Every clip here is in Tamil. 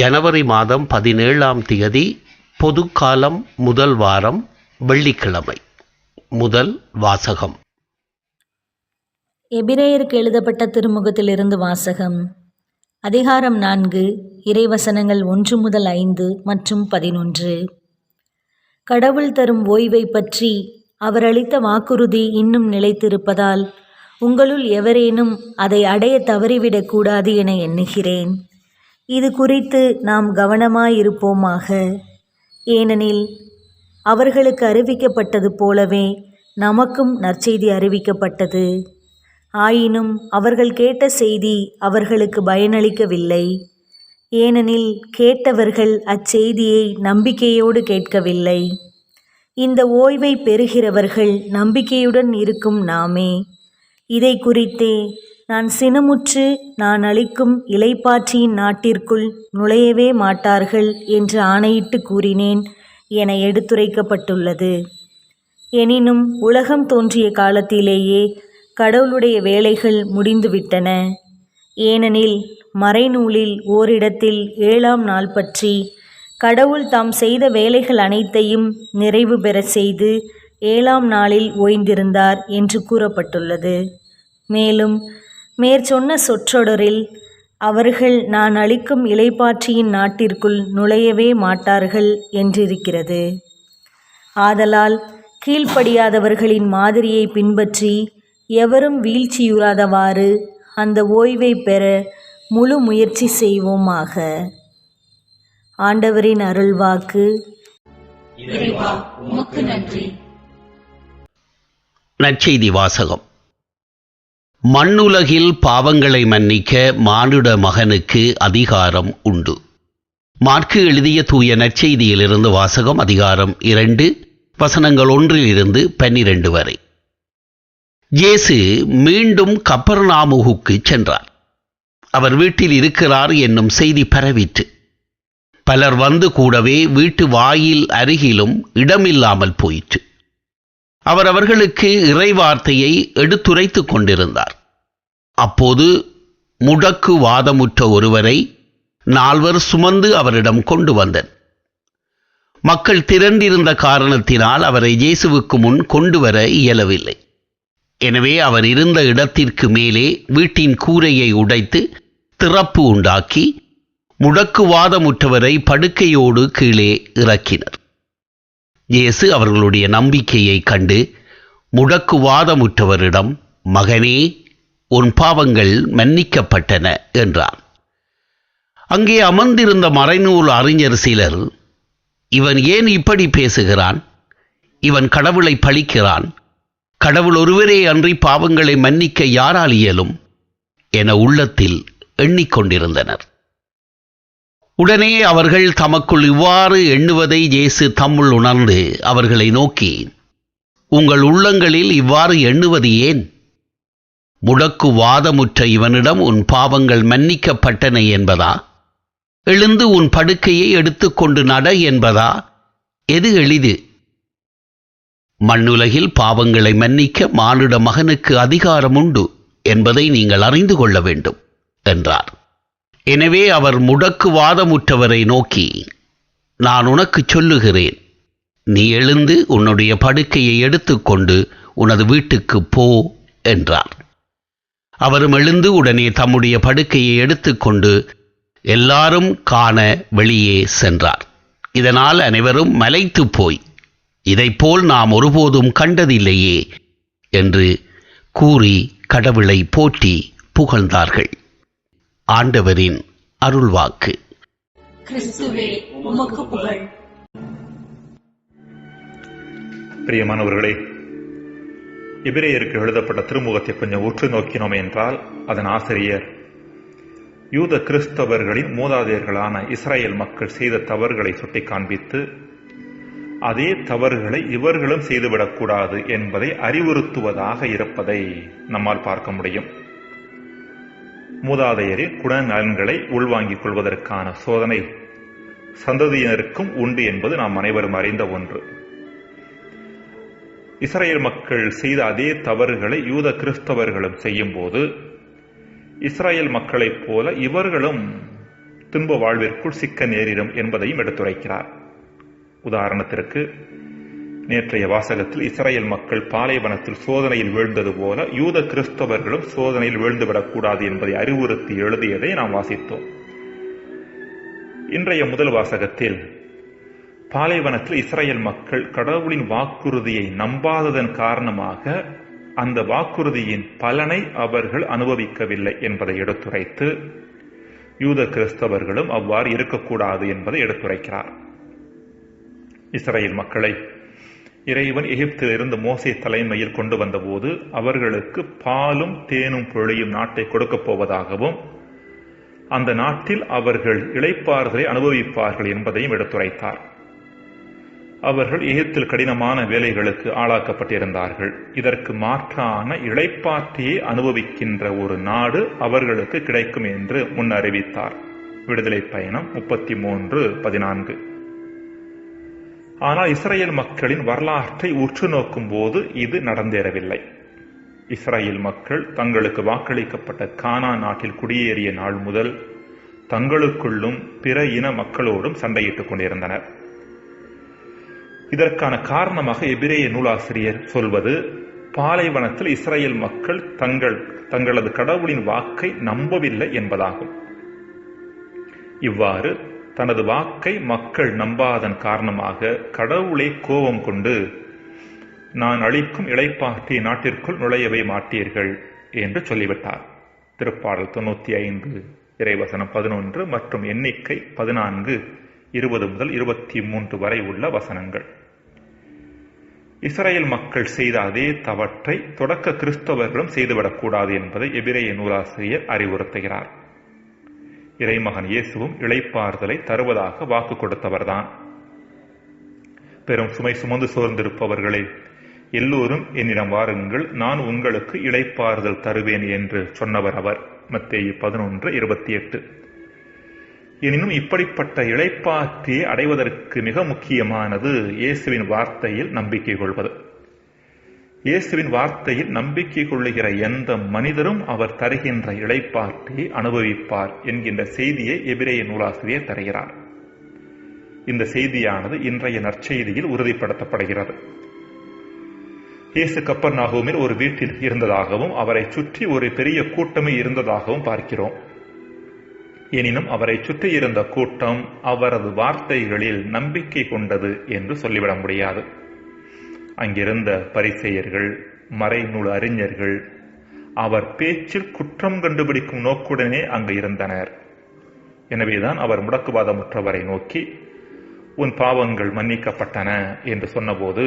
ஜனவரி மாதம் பதினேழாம் தேதி பொதுக்காலம் முதல் வாரம் வெள்ளிக்கிழமை. முதல் வாசகம். எபிரேயருக்கு எழுதப்பட்ட திருமுகத்திலிருந்து வாசகம். அதிகாரம் நான்கு இறைவசனங்கள் ஒன்று முதல் ஐந்து மற்றும் பதினொன்று. கடவுள் தரும் ஓய்வை பற்றி அவர் அளித்த வாக்குறுதி இன்னும் நிலைத்திருப்பதால் உங்களுள் எவரேனும் அதை அடைய தவறிவிடக்கூடாது என எண்ணுகிறேன். இது குறித்து நாம் கவனமாயிருப்போமாக. ஏனெனில் அவர்களுக்கு அறிவிக்கப்பட்டது போலவே நமக்கும் நற்செய்தி அறிவிக்கப்பட்டது. ஆயினும் அவர்கள் கேட்ட செய்தி அவர்களுக்கு பயனளிக்கவில்லை. ஏனெனில் கேட்டவர்கள் அச்செய்தியை நம்பிக்கையோடு கேட்கவில்லை. இந்த ஓய்வை பெறுகிறவர்கள் நம்பிக்கையுடன் இருக்கும் நாமே. இதை குறித்தே நான் சினமுற்று நான் அளிக்கும் இலைப்பாற்றியின் நாட்டிற்குள் நுழையவே மாட்டார்கள் என்று ஆணையிட்டு கூறினேன் என எடுத்துரைக்கப்பட்டுள்ளது. எனினும் உலகம் தோன்றிய காலத்திலேயே கடவுளுடைய வேலைகள் முடிந்துவிட்டன. ஏனெனில் மறைநூலில் ஓரிடத்தில் ஏழாம் நாள் பற்றி கடவுள் தாம் செய்த வேலைகள் அனைத்தையும் நிறைவு பெற செய்து ஏழாம் நாளில் ஓய்ந்திருந்தார் என்று கூறப்பட்டுள்ளது. மேலும் மேற்சொன்ன சொற்றொடரில் அவர்கள் நான் அளிக்கும் இலைப்பாற்றியின் நாட்டிற்குள் நுழையவே மாட்டார்கள் என்றிருக்கிறது. ஆதலால் கீழ்ப்படியாதவர்களின் மாதிரியை பின்பற்றி எவரும் வீழ்ச்சியுறாதவாறு அந்த ஓய்வை பெற முழு முயற்சி செய்வோமாக. ஆண்டவரின் அருள்வாக்கு. நற்செய்தி வாசகம். மண்ணுலகில் பாவங்களை மன்னிக்க மானுட மகனுக்கு அதிகாரம் உண்டு. மார்க்கு எழுதிய தூய நற்செய்தியிலிருந்து வாசகம் அதிகாரம் இரண்டு வசனங்கள் ஒன்றிலிருந்து பன்னிரண்டு வரை. இயேசு மீண்டும் கப்பர்நாமுகுக்கு சென்றார். அவர் வீட்டில் இருக்கிறார் என்னும் செய்தி பரவிற்று. பலர் வந்து கூடவே வீட்டு வாயில் அருகிலும் இடமில்லாமல் போயிற்று. அவர் அவர்களுக்கு இறைவார்த்தையை எடுத்துரைத்துக் கொண்டிருந்தார். அப்போது முடக்கு வாதமுற்ற ஒருவரை நால்வர் சுமந்து அவரிடம் கொண்டு வந்தன். மக்கள் திரண்டிருந்த காரணத்தினால் அவரை இயேசுவுக்கு முன் கொண்டு வர இயலவில்லை. எனவே அவர் இருந்த இடத்திற்கு மேலே வீட்டின் கூரையை உடைத்து திறப்பு உண்டாக்கி முடக்குவாதமுற்றவரை படுக்கையோடு கீழே இறக்கினர். இயேசு அவர்களுடைய நம்பிக்கையை கண்டு முடக்குவாதமுற்றவரிடம் மகனே உன் பாவங்கள் மன்னிக்கப்பட்டன என்றார் அங்கே அமர்ந்திருந்த மறைநூல் அறிஞர் சிலர் இவன் ஏன் இப்படி பேசுகிறான்? இவன் கடவுளை பழிக்கிறான். கடவுள் ஒருவரே அன்றி பாவங்களை மன்னிக்க யாரால் இயலும்? என உள்ளத்தில் எண்ணிக்கொண்டிருந்தனர். உடனே அவர்கள் தமக்குள் இவ்வாறு எண்ணுவதை இயேசு தம்முள் உணர்ந்து அவர்களை நோக்கி உங்கள் உள்ளங்களில் இவ்வாறு எண்ணுவது ஏன்? முடக்கு வாதமுற்ற இவனிடம் உன் பாவங்கள் மன்னிக்கப்பட்டன என்பதா? எழுந்து உன் படுக்கையை எடுத்துக்கொண்டு நட என்பதா? எது எளிது? மண்ணுலகில் பாவங்களை மன்னிக்க மானுட மகனுக்கு அதிகாரம் உண்டு என்பதை நீங்கள் அறிந்து கொள்ள வேண்டும் என்றார். எனவே அவர் முடக்குவாதமுற்றவரை நோக்கி நான் உனக்குச் சொல்லுகிறேன். நீ எழுந்து உன்னுடைய படுக்கையை எடுத்துக்கொண்டு உனது வீட்டுக்கு போ என்றார். அவரும் எழுந்து உடனே தம்முடைய படுக்கையை எடுத்துக்கொண்டு எல்லாரும் காண வெளியே சென்றார். இதனால் அனைவரும் மலைத்து போய் இதைப்போல் நாம் ஒருபோதும் கண்டதில்லையே என்று கூறி கடவுளை போற்றி புகழ்ந்தார்கள். ஆண்டவரின் அருள்வாக்கு. கிறிஸ்துவே உமக்கு புகழ். பிரியமானவர்களே எபிரேயருக்கு எழுதப்பட்ட திருமுகத்தை கொஞ்சம் உற்று நோக்கினோம் என்றால் அதன் ஆசிரியர் யூத கிறிஸ்தவர்களின் மூதாதையர்களான இஸ்ரேல் மக்கள் செய்த தவறுகளை சுட்டி காண்பித்து அதே தவறுகளை இவர்களும் செய்துவிடக்கூடாது என்பதை அறிவுறுத்துவதாக இருப்பதை நம்மால் பார்க்க முடியும். மூதாதையரின் குணநலன்களை உள்வாங்கிக் கொள்வதற்கான சோதனை சந்ததியினருக்கும் உண்டு என்பது நாம் அனைவரும் அறிந்த ஒன்று. இஸ்ரேல் மக்கள் செய்த அதே தவறுகளை யூத கிறிஸ்தவர்களும் செய்யும் போது இஸ்ரேல் மக்களைப் போல இவர்களும் துன்ப வாழ்விற்குள் சிக்க நேரிடும் என்பதையும் எடுத்துரைக்கிறார். உதாரணத்திற்கு நேற்றைய வாசகத்தில் இஸ்ரேல் மக்கள் பாலைவனத்தில் சோதனையில் வீழ்ந்தது போல யூத கிறிஸ்தவர்களும் சோதனையில் வீழ்ந்துவிடக்கூடாது என்பதை அறிவுறுத்தி எழுதியதை நாம் வாசித்தோம். இன்றைய முதல் வாசகத்தில் பாலைவனத்தில் இஸ்ரேல் மக்கள் கடவுளின் வாக்குறுதியை நம்பாததன் காரணமாக அந்த வாக்குறுதியின் பலனை அவர்கள் அனுபவிக்கவில்லை என்பதை எடுத்துரைத்து யூத கிறிஸ்தவர்களும் அவ்வாறு இருக்கக்கூடாது என்பதை எடுத்துரைக்கிறார். இஸ்ரேல் மக்களை இறைவன் எகிப்திலிருந்து மோசை தலைமையில் கொண்டு வந்தபோது அவர்களுக்கு பாலும் தேனும் பொழியும் நாட்டை கொடுக்கப் போவதாகவும் அந்த நாட்டில் அவர்கள் இளைப்பாறுதலை அனுபவிப்பார்கள் என்பதையும் எடுத்துரைத்தார். அவர்கள் எகிப்தில் கடினமான வேலைகளுக்கு ஆளாக்கப்பட்டிருந்தார்கள். இதற்கு மாற்றான இளைப்பாற்றியை அனுபவிக்கின்ற ஒரு நாடு அவர்களுக்கு கிடைக்கும் என்று முன் அறிவித்தார் விடுதலை பயணம் முப்பத்தி மூன்று பதினான்கு. ஆனால் இஸ்ரேல் மக்களின் வரலாற்றை உற்று நோக்கும் போது இது நடந்தேறவில்லை. இஸ்ரேல் மக்கள் தங்களுக்கு வாக்களிக்கப்பட்ட கானா நாட்டில் குடியேறிய நாள் முதல் தங்களுக்குள்ளும் பிற இன மக்களோடும் சண்டையிட்டுக் கொண்டிருந்தனர். இதற்கான காரணமாக எபிரேய நூலாசிரியர் சொல்வது பாலைவனத்தில் இஸ்ரேல் மக்கள் தங்கள் தங்களது கடவுளின் வாக்கை நம்பவில்லை என்பதாகும். இவ்வாறு தனது வாக்கை மக்கள் நம்பாதன் காரணமாக கடவுளே கோபம் கொண்டு நான் அளிக்கும் இளைப்பாற்றி நாட்டிற்குள் நுழையவே மாட்டீர்கள் என்று சொல்லிவிட்டார். திருப்பாடல் தொண்ணூத்தி ஐந்து இறைவசனம் பதினொன்று மற்றும் எண்ணிக்கை பதினான்கு இருபது முதல் இருபத்தி மூன்று வரை உள்ள வசனங்கள். இஸ்ரேல் மக்கள் செய்த அதே தவற்றை தொடக்க கிறிஸ்தவர்களும் செய்துவிடக்கூடாது என்பதை எபிரேய நூலாசிரியர் அறிவுறுத்துகிறார். இறைமகன் இயேசுவும் இழைப்பாறுதலை தருவதாக வாக்கு கொடுத்தவர்தான். பெரும் சுமை சுமந்து சோர்ந்திருப்பவர்களே எல்லோரும் என்னிடம் வாருங்கள் நான் உங்களுக்கு இழைப்பாறுதல் தருவேன் என்று சொன்னவர் அவர். மத்தேயு பதினொன்று இருபத்தி எட்டு. எனினும் இப்படிப்பட்ட இழைப்பாற்றியை அடைவதற்கு மிக முக்கியமானது இயேசுவின் வார்த்தையில் நம்பிக்கை கொள்வது. இயேசுவின் வார்த்தையில் நம்பிக்கை கொள்ளுகிற எந்த மனிதரும் அவர் தருகின்ற இழைப்பாட்டை அனுபவிப்பார் என்கின்ற செய்தியை எபிரேய நூலாசிரியர் தருகிறார். இந்த செய்தியானது இன்றைய நற்செய்தியில் உறுதிப்படுத்தப்படுகிறது. இயேசு கப்பர் நாகூமில் ஒரு வீட்டில் இருந்ததாகவும் அவரை சுற்றி ஒரு பெரிய கூட்டமே இருந்ததாகவும் பார்க்கிறோம். எனினும் அவரை சுற்றி இருந்த கூட்டம் அவரது வார்த்தைகளில் நம்பிக்கை கொண்டது என்று சொல்லிவிட முடியாது. அங்கிருந்த பரிசெயர்கள் மறைநூல் அறிஞர்கள் அவர் பேச்சில் குற்றம் கண்டுபிடிக்கும் நோக்குடனே அங்கு இருந்தனர். எனவேதான் அவர் முடக்குவாதமுற்றவரை நோக்கி உன் பாவங்கள் மன்னிக்கப்பட்டன என்று சொன்னபோது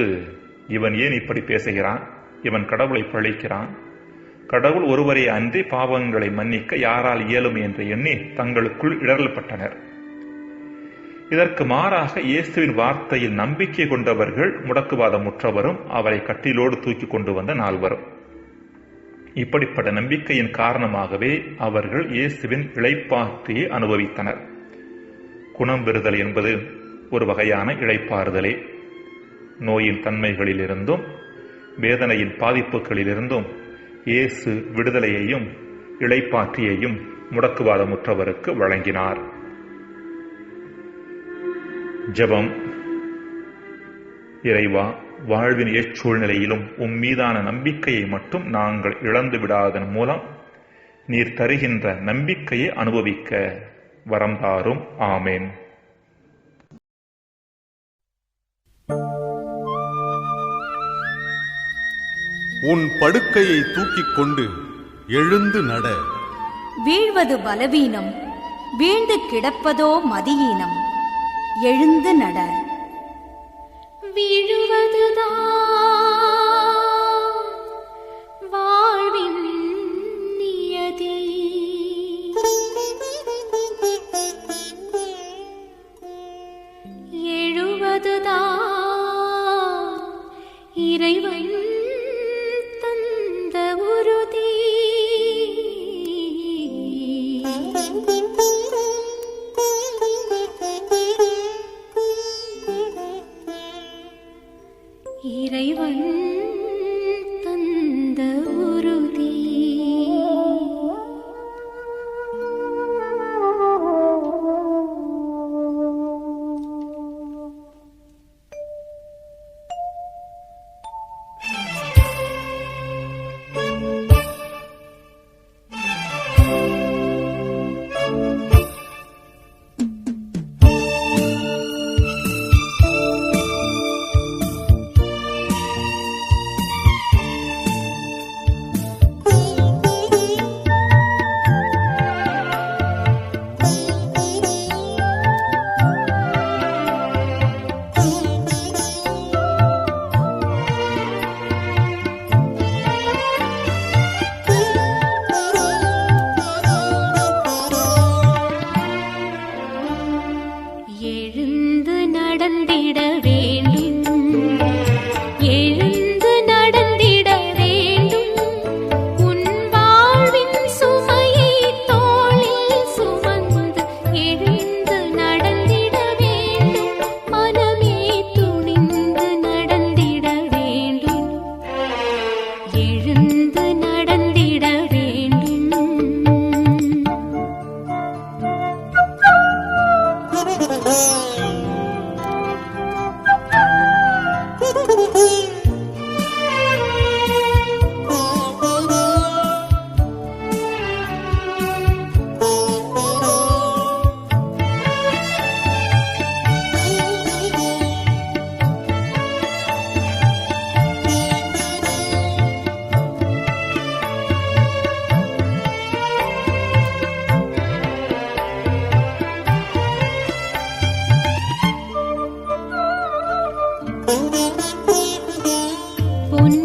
இவன் ஏன் இப்படி பேசுகிறான்? இவன் கடவுளை பழிக்கிறான். கடவுள் ஒருவரை அன்றி பாவங்களை மன்னிக்க யாரால் இயலும் என்று எண்ணி தங்களுக்குள் இடரல்பட்டனர் இதற்கு மாறாக இயேசுவின் வார்த்தையில் நம்பிக்கை கொண்டவர்கள் முடக்குவாதமுற்றவரும் அவரை கட்டிலோடு தூக்கி கொண்டு வந்த நால்வரும். இப்படிப்பட்ட நம்பிக்கையின் காரணமாகவே அவர்கள் இயேசுவின் இழைப்பாற்றியை அனுபவித்தனர். குணம் பெறுதல் என்பது ஒரு வகையான இழைப்பாறுதலே. நோயின் தன்மைகளிலிருந்தும் வேதனையின் பாதிப்புகளிலிருந்தும் இயேசு விடுதலையையும் இழைப்பாற்றியையும் முடக்குவாதமுற்றவருக்கு வழங்கினார். ஜெபம். இறைவா வாழ்வின் எச்சூழ்நிலையிலும் உம் மீதான நம்பிக்கையை மட்டும் நாங்கள் இழந்து விடாதன் மூலம் நீர் தருகின்ற நம்பிக்கையை அனுபவிக்க வரம் தாரும். ஆமேன். உன் படுக்கையை தூக்கிக் கொண்டு எழுந்து நட. வீழ்வது பலவீனம் வீழ்ந்து கிடப்பதோ மதியீனம். எழுந்து நட. விழுவதுதான். con